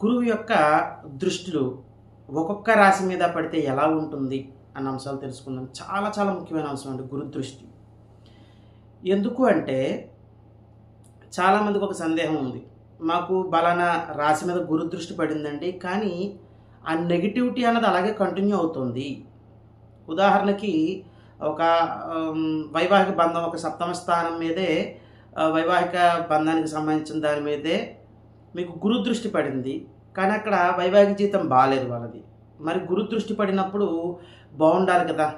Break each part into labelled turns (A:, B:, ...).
A: గురువు యొక్క దృష్టిలు ఒక్కొక్క రాశి మీద పడితే ఎలా ఉంటుంది అన్న అంశాలు తెలుసుకుందాం. చాలా చాలా ముఖ్యమైన అంశం అండి గురు దృష్టి. ఎందుకు అంటే చాలామందికి ఒక సందేహం ఉంది. మాకు బలానా రాశి మీద గురు దృష్టి పడిందండి కానీ ఆ నెగిటివిటీ అన్నది అలాగే కంటిన్యూ అవుతుంది. ఉదాహరణకి ఒక వైవాహిక బంధం ఒక సప్తమ స్థానం మీదే వైవాహిక బంధానికి సంబంధించిన దాని మీదే మీకు గురు దృష్టి పడింది కానీ అక్కడ వైవాహిక జీవితం బాగాలేదు వాళ్ళది. మరి గురు దృష్టి పడినప్పుడు బాగుండాలి కదా?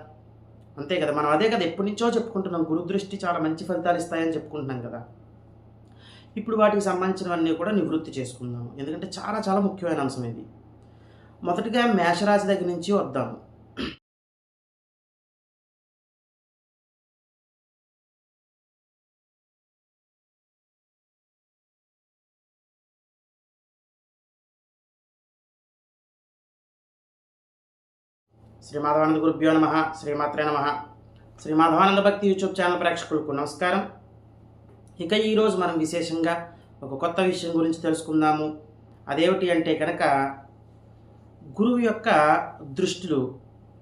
A: అంతే కదా? మనం అదే కదా ఎప్పటి నుంచో చెప్పుకుంటున్నాం గురు దృష్టి చాలా మంచి ఫలితాలు ఇస్తాయని చెప్పుకుంటున్నాం కదా. ఇప్పుడు వాటికి సంబంధించినవన్నీ కూడా నివృత్తి చేసుకుందాం. ఎందుకంటే చాలా చాలా ముఖ్యమైన అంశం ఇది. మొదటిగా మేషరాశి దగ్గర నుంచి వద్దాము శ్రీ మాధవానంద గురుభ్యో నమ శ్రీమాత్రే నమ. శ్రీమాధవానంద భక్తి యూట్యూబ్ ఛానల్ ప్రేక్షకులకు నమస్కారం. ఇక ఈరోజు మనం విశేషంగా ఒక కొత్త విషయం గురించి తెలుసుకుందాము. అదేమిటి అంటే కనుక గురువు యొక్క దృష్టిలు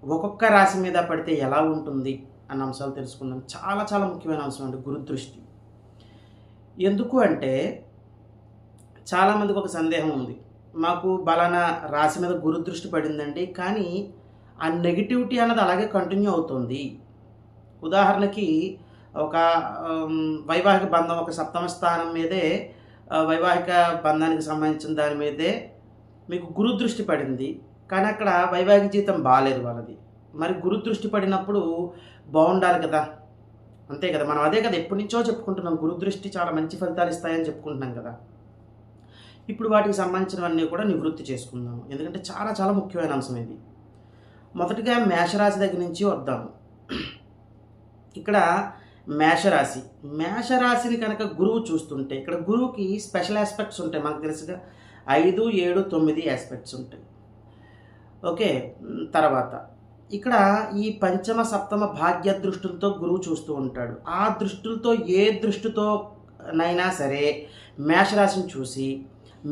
A: ఒక్కొక్క రాశి మీద పడితే ఎలా ఉంటుంది అన్న అంశాలు తెలుసుకుందాం. చాలా చాలా ముఖ్యమైన అంశం అండి గురు దృష్టి ఎందుకు అంటే చాలామందికి ఒక సందేహం ఉంది. మాకు బలానా రాశి మీద గురు దృష్టి పడిందండి కానీ ఆ నెగిటివిటీ అన్నది అలాగే కంటిన్యూ అవుతుంది. ఉదాహరణకి ఒక వైవాహిక బంధం ఒక సప్తమ స్థానం మీదే వైవాహిక బంధానికి సంబంధించిన దాని మీదే మీకు గురు దృష్టి పడింది. కానీ అక్కడ వైవాహిక జీవితం బాగాలేదు వాళ్ళది. మరి గురు దృష్టి పడినప్పుడు బాగుండాలి కదా? అంతే కదా? మనం అదే కదా ఎప్పటి నుంచో చెప్పుకుంటున్నాం గురు దృష్టి చాలా మంచి ఫలితాలు ఇస్తాయని చెప్పుకుంటున్నాం కదా? ఇప్పుడు వాటికి సంబంధించినవన్నీ కూడా నివృత్తి చేసుకుందాం ఎందుకంటే చాలా చాలా ముఖ్యమైన అంశం ఇది. మొదటిగా మేషరాశి దగ్గర నుంచి వద్దాము ఇక్కడ మేషరాశి. మేషరాశిని కనుక గురువు చూస్తుంటే ఇక్కడ గురువుకి స్పెషల్ ఆస్పెక్ట్స్ ఉంటాయి మనకు తెలుసుగా. ఐదు ఏడు తొమ్మిది ఆస్పెక్ట్స్ ఉంటాయి. ఓకే తర్వాత. ఇక్కడ ఈ పంచమ సప్తమ భాగ్య దృష్టితో గురువు చూస్తూ ఉంటాడు. ఆ దృష్టులతో ఏ దృష్టితో నైనా సరే మేషరాశిని చూసి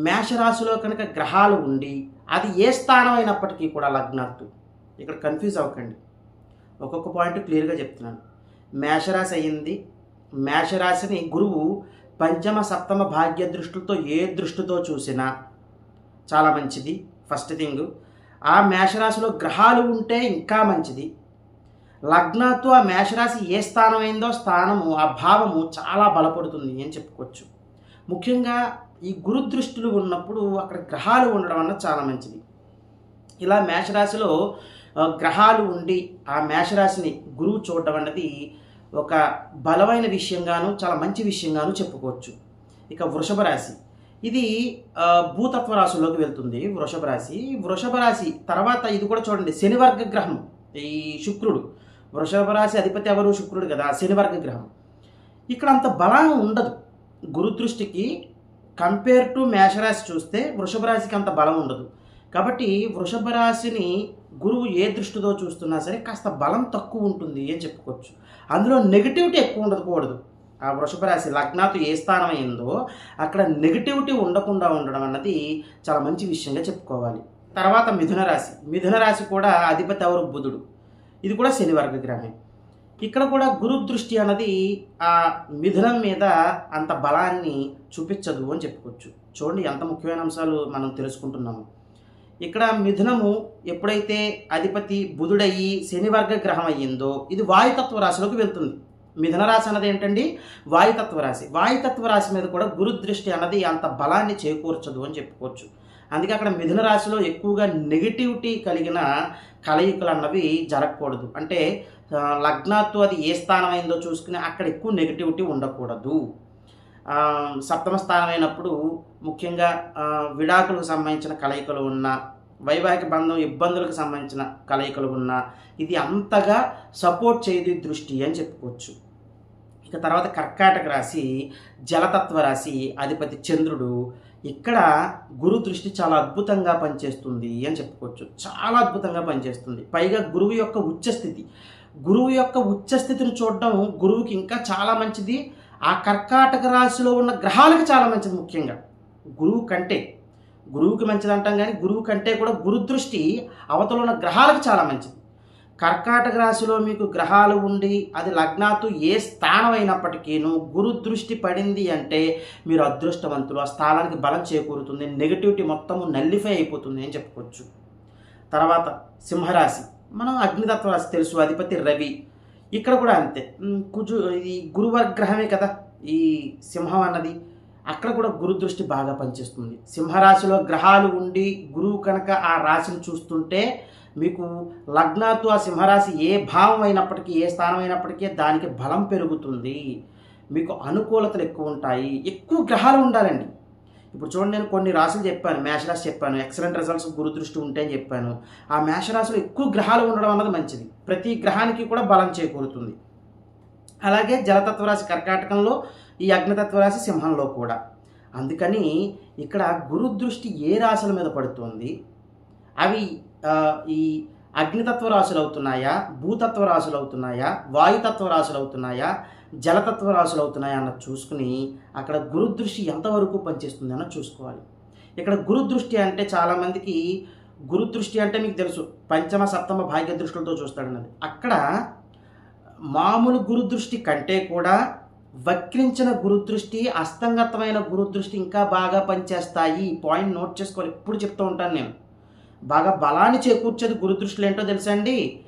A: మేషరాశిలో కనుక గ్రహాలు ఉండి అది ఏ స్థానం అయినప్పటికీ కూడా లగ్నాత్తు ఇక్కడ కన్ఫ్యూజ్ అవ్వకండి. ఒక్కొక్క పాయింట్ క్లియర్గా చెప్తున్నాను. మేషరాశి అయ్యింది. మేషరాశిని గురువు పంచమ సప్తమ భాగ్య దృష్టితో ఏ దృష్టితో చూసినా చాలా మంచిది. ఫస్ట్ థింగ్ ఆ మేషరాశిలో గ్రహాలు ఉంటే ఇంకా మంచిది. లగ్నాతో ఆ మేషరాశి ఏ స్థానం అయిందో స్థానము ఆ భావము చాలా బలపడుతుంది అని చెప్పుకోవచ్చు. ముఖ్యంగా ఈ గురు దృష్టిలు ఉన్నప్పుడు అక్కడ గ్రహాలు ఉండడం వల్ల చాలా మంచిది. ఇలా మేషరాశిలో గ్రహాలు ఉండి ఆ మేషరాశిని గురువు చూడడం అన్నది ఒక బలమైన విషయంగాను చాలా మంచి విషయంగాను చెప్పుకోవచ్చు. ఇక వృషభ రాశి. ఇది భూతత్వ రాశిలోకి వెళ్తుంది వృషభ రాశి. వృషభ రాశి తర్వాత ఇది కూడా చూడండి శనివర్గ గ్రహం. ఈ శుక్రుడు. వృషభ రాశి అధిపతి ఎవరు? శుక్రుడు కదా శనివర్గ గ్రహం. ఇక్కడ అంత బలం ఉండదు. గురు దృష్టికి కంపేర్ టు మేషరాశి చూస్తే వృషభ రాశికి అంత బలం ఉండదు. కాబట్టి వృషభ రాశిని గురువు ఏ దృష్టితో చూస్తున్నా సరే కాస్త బలం తక్కువ ఉంటుంది అని చెప్పుకోవచ్చు. అందులో నెగిటివిటీ ఎక్కువ ఉండకూడదు ఆ వృషభ రాశి లగ్నాతో ఏ స్థానం అయిందో అక్కడ నెగిటివిటీ ఉండకుండా ఉండడం అన్నది చాలా మంచి విషయంగా చెప్పుకోవాలి. తర్వాత మిథున రాశి. మిథున రాశి కూడా అధిపతి ఎవరు? బుధుడు. ఇది కూడా శనివర్గ గ్రహమే. ఇక్కడ కూడా గురు దృష్టి అన్నది ఆ మిథునం మీద అంత బలాన్ని చూపించదు అని చెప్పుకోవచ్చు. చూడండి ఎంత ముఖ్యమైన అంశాలు మనం తెలుసుకుంటున్నాము. ఇక్కడ మిథునము ఎప్పుడైతే అధిపతి బుధుడయ్యి శనివర్గ గ్రహం అయ్యిందో ఇది వాయుతత్వ రాశిలోకి వెళ్తుంది. మిథున రాశి అన్నది ఏంటండి? వాయుతత్వ రాశి. వాయుతత్వ రాశి మీద కూడా గురు దృష్టి అన్నది అంత బలాన్ని చేకూర్చదు అని చెప్పుకోవచ్చు. అందుకే అక్కడ మిథున రాశిలో ఎక్కువగా నెగిటివిటీ కలిగిన కలయికలు అన్నవి జరగకూడదు. అంటే లగ్నాత్తు లగ్నాతో అది ఏ స్థానం అయిందో చూసుకుని అక్కడ ఎక్కువ నెగిటివిటీ ఉండకూడదు. సప్తమ స్థానం అయినప్పుడు ముఖ్యంగా విడాకులకు సంబంధించిన కలయికలు ఉన్న వైవాహిక బంధం ఇబ్బందులకు సంబంధించిన కలయికలు ఉన్న ఇది అంతగా సపోర్ట్ చేయదు దృష్టి అని చెప్పుకోవచ్చు. ఇక తర్వాత కర్కాటక రాశి జలతత్వ రాశి అధిపతి చంద్రుడు ఇక్కడ గురు దృష్టి చాలా అద్భుతంగా పనిచేస్తుంది అని చెప్పుకోవచ్చు. చాలా అద్భుతంగా పనిచేస్తుంది. పైగా గురువు యొక్క ఉచ్చస్థితి. గురువు యొక్క ఉచ్చస్థితిని చూడడం గురువుకి ఇంకా చాలా మంచిది. ఆ కర్కాటక రాశిలో ఉన్న గ్రహాలకు చాలా మంచిది ముఖ్యంగా. గురువు కంటే గురువుకి మంచిది అంటాం కానీ గురువు కంటే కూడా గురుదృష్టి అవతల ఉన్న గ్రహాలకు చాలా మంచిది. కర్కాటక రాశిలో మీకు గ్రహాలు ఉండి అది లగ్నాతు ఏ స్థానం అయినప్పటికీను గురు దృష్టి పడింది అంటే మీరు అదృష్టవంతులు. ఆ స్థానానికి బలం చేకూరుతుంది నెగిటివిటీ మొత్తము నల్లిఫై అయిపోతుంది అని చెప్పుకోవచ్చు. తర్వాత సింహరాశి. మనం అగ్నితత్వ రాశి తెలుసు అధిపతి రవి. ఇక్కడ కూడా అంతే. కుజు ఇది గురువర్గ్రహమే కదా ఈ సింహం అన్నది. అక్కడ కూడా గురు దృష్టి బాగా పనిచేస్తుంది. సింహరాశిలో గ్రహాలు ఉండి గురువు కనుక ఆ రాశిని చూస్తుంటే మీకు లగ్నాతో ఆ సింహరాశి ఏ భావం అయినప్పటికీ ఏ స్థానం అయినప్పటికీ దానికి బలం పెరుగుతుంది. మీకు అనుకూలతలు ఎక్కువ ఉంటాయి. ఎక్కువ గ్రహాలు ఉండాలండి. ఇప్పుడు చూడండి నేను కొన్ని రాశులు చెప్పాను. మేషరాశి చెప్పాను. ఎక్సలెంట్ రిజల్ట్స్ గురుదృష్టి ఉంటే అని చెప్పాను. ఆ మేషరాశిలో ఎక్కువ గ్రహాలు ఉండడం అన్నది మంచిది. ప్రతి గ్రహానికి కూడా బలం చేకూరుతుంది. అలాగే జలతత్వ రాశి కర్కాటకంలో ఈ అగ్నితత్వ రాశి సింహంలో కూడా. అందుకని ఇక్కడ గురు దృష్టి ఏ రాశుల మీద పడుతుంది? అవి ఈ అగ్నితత్వ రాశులు అవుతున్నాయా? భూతత్వ రాశులు అవుతున్నాయా? వాయుతత్వ రాశులు అవుతున్నాయా? జలతత్వ రాశులు అవుతున్నాయా అన్న చూసుకుని అక్కడ గురుదృష్టి ఎంతవరకు పనిచేస్తుంది అన్న చూసుకోవాలి. ఇక్కడ గురుదృష్టి అంటే చాలామందికి గురుదృష్టి అంటే మీకు తెలుసు. పంచమ సప్తమ భాగ్య దృష్టిలతో చూస్తాడన్నది అక్కడ మామూలు గురుదృష్టి కంటే కూడా వక్రించిన గురుదృష్టి అస్తంగతమైన గురుదృష్టి ఇంకా బాగా పనిచేస్తాయి. ఈ పాయింట్ నోట్ చేసుకోవాలి. ఎప్పుడు చెప్తూ ఉంటాను నేను. బాగా బలాన్ని చేకూర్చేది గురుదృష్టిలు ఏంటో తెలుసా అండి?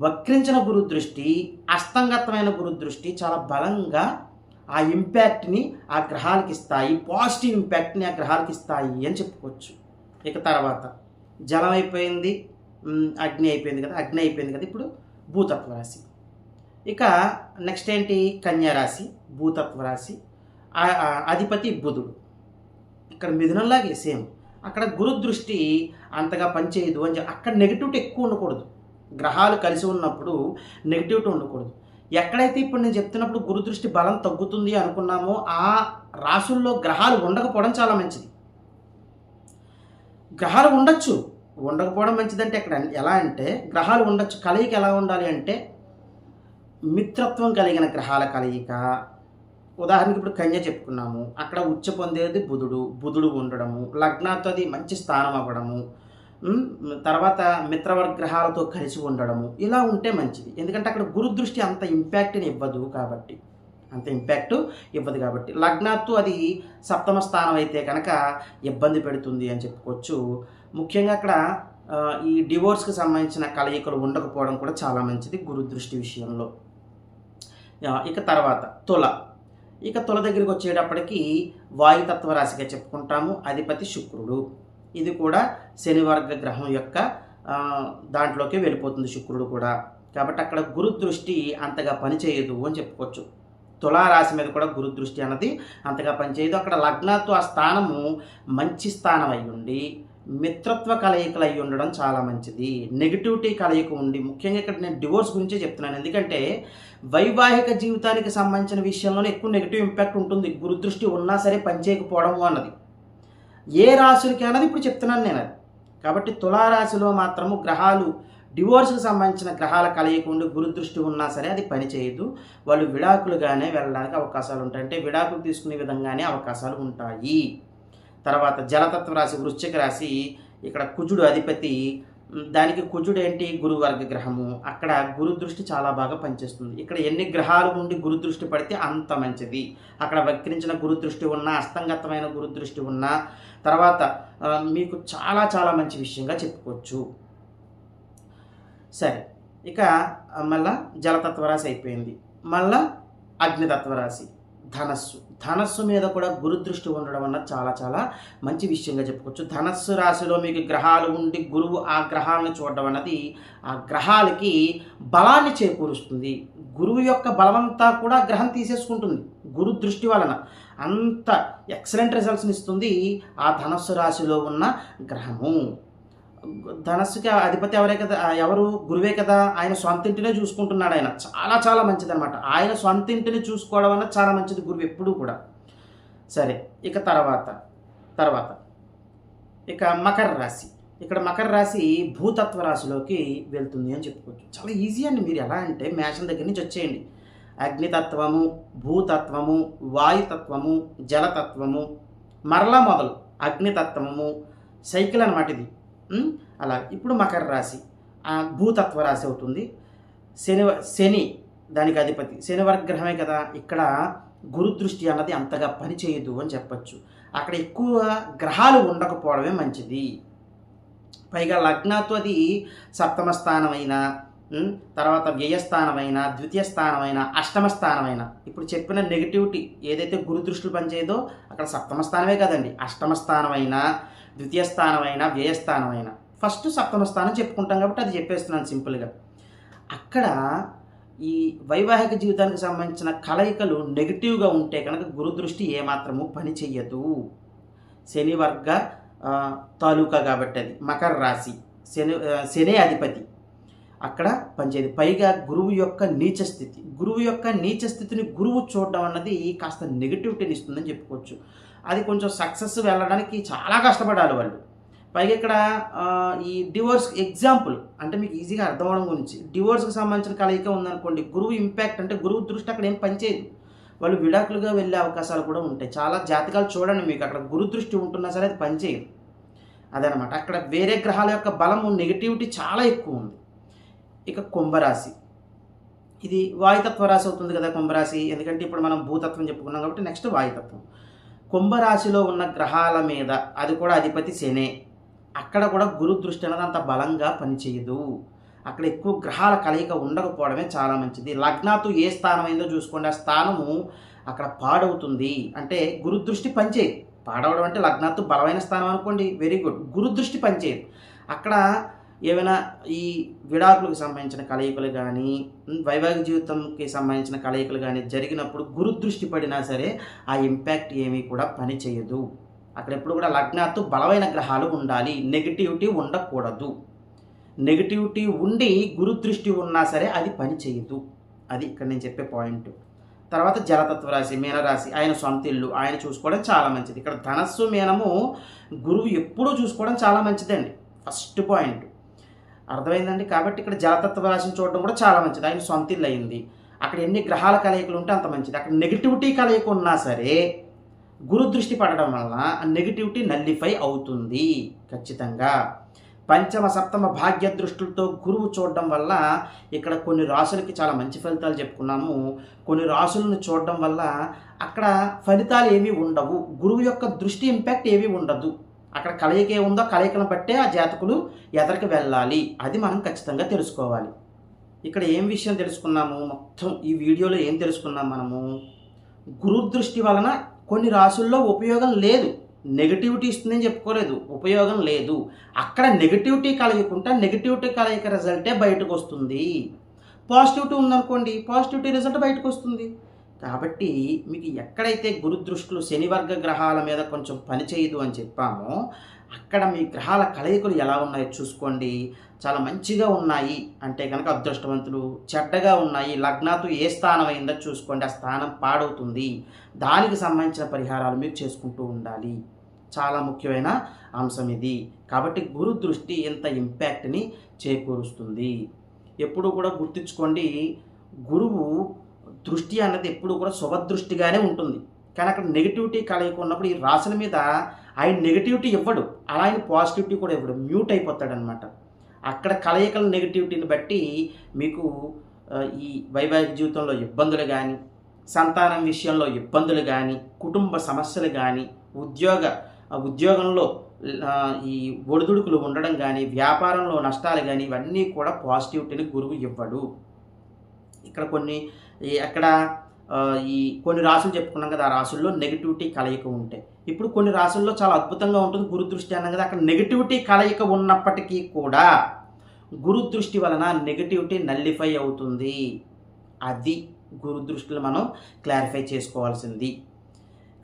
A: వక్రించిన గురుదృష్టి అస్తంగతమైన గురుదృష్టి చాలా బలంగా ఆ ఇంపాక్ట్ని ఆ గ్రహాలకి ఇస్తాయి పాజిటివ్ ఇంపాక్ట్ని ఆ గ్రహాలకి ఇస్తాయి అని చెప్పుకోవచ్చు. ఇక తర్వాత జలం అయిపోయింది అగ్ని అయిపోయింది కదా అగ్ని అయిపోయింది కదా ఇప్పుడు భూతత్వ రాశి. ఇక నెక్స్ట్ ఏంటి? కన్యారాశి భూతత్వ రాశి అధిపతి బుధుడు. ఇక్కడ మిథునంలాగే సేమ్. అక్కడ గురు దృష్టి అంతగా పనిచేయదు అని చెప్పి అక్కడ నెగిటివిటీ ఎక్కువ ఉండకూడదు. గ్రహాలు కలిసి ఉన్నప్పుడు నెగిటివిటీ ఉండకూడదు. ఎక్కడైతే ఇప్పుడు నేను చెప్తున్నప్పుడు గురు దృష్టి బలం తగ్గుతుంది అనుకున్నామో ఆ రాసుల్లో గ్రహాలు ఉండకపోవడం చాలా మంచిది. గ్రహాలు ఉండొచ్చు. ఉండకపోవడం మంచిదంటే ఇక్కడ ఎలా అంటే గ్రహాలు ఉండొచ్చు. కలయిక ఎలా ఉండాలి అంటే మిత్రత్వం కలిగిన గ్రహాల కలయిక. ఉదాహరణకి ఇప్పుడు కన్య చెప్పుకున్నాము. అక్కడ ఉచ్చ పొందేది బుధుడు. బుధుడు ఉండడము. లగ్నాతో అది మంచి స్థానం అవ్వడము. తర్వాత మిత్రవర్గ్రహాలతో కలిసి ఉండడము. ఇలా ఉంటే మంచిది. ఎందుకంటే అక్కడ గురు దృష్టి అంత ఇంపాక్ట్ని ఇవ్వదు కాబట్టి. అంత ఇంపాక్ట్ ఇవ్వదు కాబట్టి. లగ్నాత్తు అది సప్తమ స్థానం అయితే కనుక ఇబ్బంది పెడుతుంది అని చెప్పుకోవచ్చు. ముఖ్యంగా అక్కడ ఈ డివోర్స్కి సంబంధించిన కలయికలు ఉండకపోవడం కూడా చాలా మంచిది గురు దృష్టి విషయంలో ఇక తర్వాత తుల. ఇక తుల దగ్గరికి వచ్చేటప్పటికి వాయుతత్వ రాశిగా చెప్పుకుంటాము. అధిపతి శుక్రుడు. ఇది కూడా శనివర్గ గ్రహం యొక్క దాంట్లోకి వెళ్ళిపోతుంది శుక్రుడు కూడా. కాబట్టి అక్కడ గురు దృష్టి అంతగా పనిచేయదు అని చెప్పుకోవచ్చు. తులారాశి మీద కూడా గురు దృష్టి అన్నది అంతగా పనిచేయదు. అక్కడ లగ్నత్వ ఆ స్థానము మంచి స్థానం అయి ఉండి మిత్రత్వ కలయికలు అయి ఉండడం చాలా మంచిది. నెగిటివిటీ కలయిక ఉండి ముఖ్యంగా ఇక్కడ నేను డివోర్స్ గురించే చెప్తున్నాను. ఎందుకంటే వైవాహిక జీవితానికి సంబంధించిన విషయంలోనే ఎక్కువ నెగిటివ్ ఇంపాక్ట్ ఉంటుంది. గురుదృష్టి ఉన్నా సరే పనిచేయకపోవడం అన్నది. ఏ రాశులకి అన్నది ఇప్పుడు చెప్తున్నాను నేను అది. కాబట్టి తులారాశిలో మాత్రము గ్రహాలు డివోర్స్కి సంబంధించిన గ్రహాల కలయిక ఉండి గురుదృష్టి ఉన్నా సరే అది పనిచేయదు వాళ్ళు విడాకులుగానే వెళ్ళడానికి అవకాశాలు ఉంటాయి. అంటే విడాకులు తీసుకునే విధంగానే అవకాశాలు ఉంటాయి. తర్వాత జలతత్వ రాశి వృశ్చిక రాశి ఇక్కడ కుజుడు అధిపతి. దానికి కుజుడు ఏంటి? గురువర్గ గ్రహము. అక్కడ గురు దృష్టి చాలా బాగా పనిచేస్తుంది. ఇక్కడ ఎన్ని గ్రహాలు ఉండి గురు దృష్టి పడితే అంత మంచిది. అక్కడ వక్రించిన గురు దృష్టి ఉన్నా అస్తంగతమైన గురు దృష్టి ఉన్నా తర్వాత మీకు చాలా చాలా మంచి విషయంగా చెప్పుకోవచ్చు. సరే ఇక మళ్ళా జలతత్వరాశి అయిపోయింది. మళ్ళా అగ్నితత్వరాశి ధనస్సు. ధనస్సు మీద కూడా గురుదృష్టి ఉండడం వల్ల చాలా చాలా మంచి విషయంగా చెప్పుకోవచ్చు. ధనస్సు రాశిలో మీకు గ్రహాలు ఉండి గురువు ఆ గ్రహాలను చూడడం అన్నది ఆ గ్రహాలకి బలాన్ని చేకూరుస్తుంది. గురువు యొక్క బలమంతా కూడా గ్రహం తీసేసుకుంటుంది గురు దృష్టి వలన. అంత ఎక్సలెంట్ రిజల్ట్స్ని ఇస్తుంది ఆ ధనస్సు రాశిలో ఉన్న గ్రహము. ధనస్సుకి అధిపతి ఎవరే కదా ఎవరు? గురువే కదా. ఆయన సొంత ఇంటినే చూసుకుంటున్నాడు ఆయన. చాలా చాలా మంచిది అనమాట ఆయన సొంత ఇంటిని చూసుకోవడం అన్నది చాలా మంచిది గురువు ఎప్పుడూ కూడా. సరే ఇక తర్వాత తర్వాత. ఇక మకర రాశి. ఇక్కడ మకర రాశి భూతత్వ రాశిలోకి వెళ్తుంది అని చెప్పుకోవచ్చు. చాలా ఈజీ అండి మీరు ఎలా అంటే మేషం దగ్గర నుంచి వచ్చేయండి. అగ్నితత్వము భూతత్వము వాయుతత్వము జలతత్వము మరలా మొదలు అగ్నితత్వము సైకిల్ అనమాట ఇది. అలా. ఇప్పుడు మకర రాశి. భూతత్వ రాశి అవుతుంది. శని శని దానికి అధిపతి. శని గ్రహమే కదా. ఇక్కడ గురుదృష్టి అన్నది అంతగా పనిచేయదు అని చెప్పచ్చు. అక్కడ ఎక్కువ గ్రహాలు ఉండకపోవడమే మంచిది. పైగా లగ్నాతో అది సప్తమ స్థానమైన తర్వాత వ్యయస్థానమైన ద్వితీయ స్థానమైన అష్టమ స్థానమైన ఇప్పుడు చెప్పిన నెగిటివిటీ ఏదైతే గురు దృష్టిలు పనిచేయదో అక్కడ సప్తమ స్థానమే కదండి. అష్టమ స్థానమైన ద్వితీయ స్థానమైన వ్యయస్థానమైన. ఫస్ట్ సప్తమ స్థానం చెప్పుకుంటాం కాబట్టి అది చెప్పేస్తున్నాను సింపుల్గా అక్కడ ఈ వైవాహిక జీవితానికి సంబంధించిన కలయికలు నెగిటివ్గా ఉంటే కనుక గురుదృష్టి ఏమాత్రము పని చెయ్యదు. శని వర్గ తాలూకా కాబట్టి అది. మకర రాశి. శని శని అధిపతి. అక్కడ పనిచేయదు. పైగా గురువు యొక్క నీచ స్థితి. గురువు యొక్క నీచ స్థితిని గురువు చూడడం అన్నది కాస్త నెగిటివిటీని ఇస్తుందని చెప్పుకోవచ్చు. అది కొంచెం సక్సెస్ వెళ్ళడానికి చాలా కష్టపడాలి వాళ్ళు. పైగా ఇక్కడ ఈ డివోర్స్ ఎగ్జాంపుల్ అంటే మీకు ఈజీగా అర్థం అవడం గురించి. డివోర్స్కి సంబంధించిన కలయిక ఉందనుకోండి గురువు ఇంపాక్ట్ అంటే గురువు దృష్టి అక్కడ ఏం పనిచేయదు. వాళ్ళు విడాకులుగా వెళ్ళే అవకాశాలు కూడా ఉంటాయి. చాలా జాతకాలు చూడండి మీకు. అక్కడ గురు దృష్టి ఉంటున్నా సరే అది పనిచేయదు. అదనమాట. అక్కడ వేరే గ్రహాల యొక్క బలము నెగిటివిటీ చాలా ఎక్కువ ఉంది. ఇక కుంభరాశి. ఇది వాయుతత్వ రాశి అవుతుంది కదా కుంభరాశి. ఎందుకంటే ఇప్పుడు మనం భూతత్వం చెప్పుకున్నాం కాబట్టి నెక్స్ట్ వాయుతత్వం. కుంభరాశిలో ఉన్న గ్రహాల మీద అది కూడా అధిపతి శనే. అక్కడ కూడా గురు దృష్టి అనేది అంత బలంగా పనిచేయదు. అక్కడ ఎక్కువ గ్రహాల కలయిక ఉండకపోవడమే చాలా మంచిది. లగ్నాతో ఏ స్థానం అయిందో చూసుకోండి. ఆ స్థానము అక్కడ పాడవుతుంది. అంటే గురు దృష్టి పనిచేయదు. పాడవడం అంటే లగ్నాత్తు బలమైన స్థానం అనుకోండి. వెరీ గుడ్ గురు దృష్టి పనిచేయదు. అక్కడ ఏమైనా ఈ విడాకులకు సంబంధించిన కలయికలు కానీ వైవాహిక జీవితంకి సంబంధించిన కలయికలు కానీ జరిగినప్పుడు గురు దృష్టి పడినా సరే ఆ ఇంపాక్ట్ ఏమీ కూడా పని చేయదు. అక్కడ ఎప్పుడు కూడా లగ్నాత్తు బలమైన గ్రహాలు ఉండాలి. నెగిటివిటీ ఉండకూడదు. నెగిటివిటీ ఉండి గురు దృష్టి ఉన్నా సరే అది పని చేయదు. అది ఇక్కడ నేను చెప్పే పాయింట్. తర్వాత జలతత్వ రాశి మీనరాశి ఆయన సొంత ఇల్లు ఆయన చూసుకోవడం చాలా మంచిది. ఇక్కడ ధనస్సు మీనము గురువు ఎప్పుడూ చూసుకోవడం చాలా మంచిదండి. First point. అర్థమైందండి? కాబట్టి ఇక్కడ జలతత్వ రాశిని చూడడం కూడా చాలా మంచిది. ఆయన సొంత ఇల్లు అయింది. అక్కడ ఎన్ని గ్రహాల కలయికలు ఉంటే అంత మంచిది. అక్కడ నెగిటివిటీ కలయిక ఉన్నా సరే గురు దృష్టి పడడం వలన ఆ నెగిటివిటీ నల్లిఫై అవుతుంది ఖచ్చితంగా. పంచమ సప్తమ భాగ్య దృష్టిలతో గురువు చూడడం వల్ల ఇక్కడ కొన్ని రాసులకి చాలా మంచి ఫలితాలు చెప్పుకున్నాము. కొన్ని రాసులను చూడడం వల్ల అక్కడ ఫలితాలు ఏమీ ఉండవు. గురువు యొక్క దృష్టి ఇంపాక్ట్ ఏమీ ఉండదు. అక్కడ కలయిక ఏముందో కలయికను బట్టే ఆ జాతకులు ఎదరికి వెళ్ళాలి. అది మనం ఖచ్చితంగా తెలుసుకోవాలి. ఇక్కడ ఏం విషయం తెలుసుకున్నాము? మొత్తం ఈ వీడియోలో ఏం తెలుసుకున్నాం మనము? గురు దృష్టి వలన కొన్ని రాసుల్లో ఉపయోగం లేదు. నెగిటివిటీ ఇస్తుందని చెప్పుకోలేదు. ఉపయోగం లేదు. అక్కడ నెగిటివిటీ కలగకుండా నెగిటివిటీ కలయిక రిజల్టే బయటకు వస్తుంది. పాజిటివిటీ ఉందనుకోండి పాజిటివిటీ రిజల్ట్ బయటకు వస్తుంది. కాబట్టి మీకు ఎక్కడైతే గురుదృష్టిలు శనివర్గ గ్రహాల మీద కొంచెం పనిచేయదు అని చెప్పామో అక్కడ మీ గ్రహాల కలయికలు ఎలా ఉన్నాయో చూసుకోండి. చాలా మంచిగా ఉన్నాయి. అంటే కనుక అదృష్టవంతులు చెడ్డగా ఉన్నాయి. లగ్నాతో ఏ స్థానం అయిందో చూసుకోండి. ఆ స్థానం పాడవుతుంది. దానికి సంబంధించిన పరిహారాలు మీరు చేసుకుంటూ ఉండాలి. చాలా ముఖ్యమైన అంశం ఇది. కాబట్టి గురు దృష్టి ఎంత ఇంపాక్ట్ని చేకూరుస్తుంది. ఎప్పుడు కూడా గుర్తుంచుకోండి గురువు దృష్టి అన్నది ఎప్పుడు కూడా శుభదృష్టిగానే ఉంటుంది. కానీ అక్కడ నెగిటివిటీ కలయిక ఉన్నప్పుడు ఈ రాసుల మీద ఆయన నెగిటివిటీ ఇవ్వడు. అలా ఆయన పాజిటివిటీ కూడా ఇవ్వడు. మ్యూట్ అయిపోతాడనమాట అక్కడ కలయికల నెగిటివిటీని బట్టి మీకు ఈ వైవాహిక జీవితంలో ఇబ్బందులు కానీ సంతానం విషయంలో ఇబ్బందులు కానీ కుటుంబ సమస్యలు కానీ ఉద్యోగ ఉద్యోగంలో ఈ ఒడిదుడుకులు ఉండడం కానీ వ్యాపారంలో నష్టాలు కానీ ఇవన్నీ కూడా పాజిటివిటీని గురువు ఇవ్వడు. ఇక్కడ కొన్ని ఈ అక్కడ ఈ కొన్ని రాసులు చెప్పుకున్నాం కదా ఆ రాసుల్లో నెగిటివిటీ కలయిక ఉంటాయి ఇప్పుడు కొన్ని రాసుల్లో చాలా అద్భుతంగా ఉంటుంది గురుదృష్టి అన్నాం కదా అక్కడ నెగిటివిటీ కలయిక ఉన్నప్పటికీ కూడా గురుదృష్టి వలన నెగిటివిటీ నల్లిఫై అవుతుంది. అది గురుదృష్టిలో మనం క్లారిఫై చేసుకోవాల్సింది.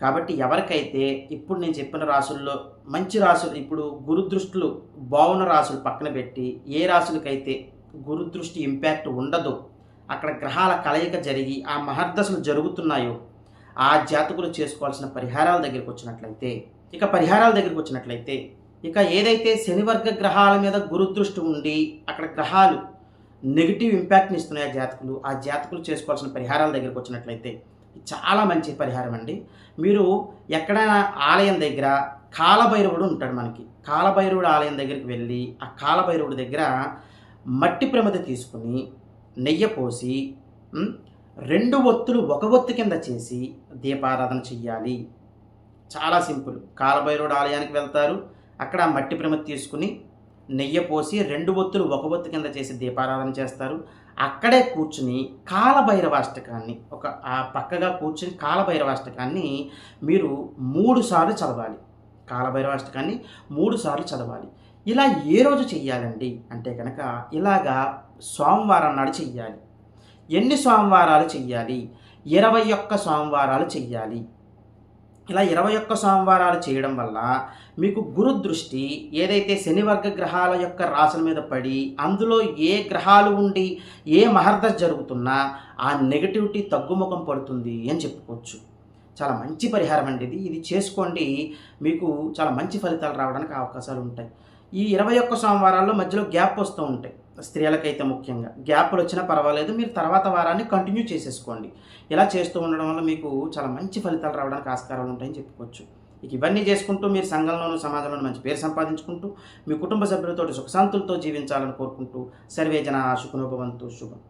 A: కాబట్టి ఎవరికైతే ఇప్పుడు నేను చెప్పిన రాసుల్లో మంచి రాసులు ఇప్పుడు గురుదృష్టిలు బాగున్న రాసులు పక్కన పెట్టి ఏ రాసులకైతే గురుదృష్టి ఇంపాక్ట్ ఉండదో అక్కడ గ్రహాల కలయిక జరిగి ఆ మహర్దశలు జరుగుతున్నాయో ఆ జాతకులు చేసుకోవాల్సిన పరిహారాల దగ్గరికి వచ్చినట్లయితే ఇక పరిహారాల దగ్గరికి వచ్చినట్లయితే ఇక ఏదైతే శనివర్గ గ్రహాల మీద గురుదృష్టి ఉండి అక్కడ గ్రహాలు నెగిటివ్ ఇంపాక్ట్ని ఇస్తున్నాయి ఆ జాతకులు ఆ జాతకులు చేసుకోవాల్సిన పరిహారాల దగ్గరికి వచ్చినట్లయితే చాలా మంచి పరిహారం అండి. మీరు ఎక్కడైనా ఆలయం దగ్గర కాలభైరవుడు ఉంటాడు మనకి. కాలభైరవుడు ఆలయం దగ్గరికి వెళ్ళి ఆ కాలభైరవుడి దగ్గర మట్టి ప్రమిద తీసుకుని నెయ్యి పోసి రెండు ఒత్తులు ఒక ఒత్తు కింద చేసి దీపారాధన చెయ్యాలి. చాలా సింపుల్. కాలభైరవుడు ఆలయానికి వెళ్తారు. అక్కడ మట్టి ప్రమిద తీసుకుని నెయ్యి పోసి రెండు ఒత్తులు ఒక ఒత్తు కింద చేసి దీపారాధన చేస్తారు. అక్కడే కూర్చుని కాలభైరవాష్టకాన్ని ఒక ఆ పక్కగా కూర్చుని కాలభైరవాష్టకాన్ని మీరు మూడు సార్లు చదవాలి. కాలభైరవాష్టకాన్ని మూడు సార్లు చదవాలి. ఇలా ఏ రోజు చెయ్యాలండి? అంటే కనుక ఇలాగా సోమవారం నాడు చెయ్యాలి. ఎన్ని సోమవారాలు చెయ్యాలి? ఇరవై ఒక్క సోమవారాలు చెయ్యాలి. ఇలా ఇరవై ఒక్క సోమవారాలు చేయడం వల్ల మీకు గురు దృష్టి ఏదైతే శనివర్గ గ్రహాల యొక్క రాశుల మీద పడి అందులో ఏ గ్రహాలు ఉండి ఏ మహర్దశ జరుగుతున్నా ఆ నెగటివిటీ తగ్గుముఖం పడుతుంది అని చెప్పుకోవచ్చు. చాలా మంచి పరిహారం అండి ఇది. ఇది చేసుకోండి. మీకు చాలా మంచి ఫలితాలు రావడానికి అవకాశాలు ఉంటాయి. ఈ ఇరవై ఒక్క సోమవారాల్లో మధ్యలో గ్యాప్ వస్తూ ఉంటాయి. స్త్రీలకైతే ముఖ్యంగా. గ్యాప్లు వచ్చినా పర్వాలేదు. మీరు తర్వాత వారాన్ని కంటిన్యూ చేసేసుకోండి. ఇలా చేస్తూ ఉండడం వల్ల మీకు చాలా మంచి ఫలితాలు రావడానికి ఆస్కారాలు ఉంటాయని చెప్పుకోవచ్చు. ఇక ఇవన్నీ చేసుకుంటూ మీరు సంఘంలోనూ సమాజంలోనూ మంచి పేరు సంపాదించుకుంటూ మీ కుటుంబ సభ్యులతో సుఖశాంతులతో జీవించాలని కోరుకుంటూ సర్వే జన సుఖనోభవంతు శుభం.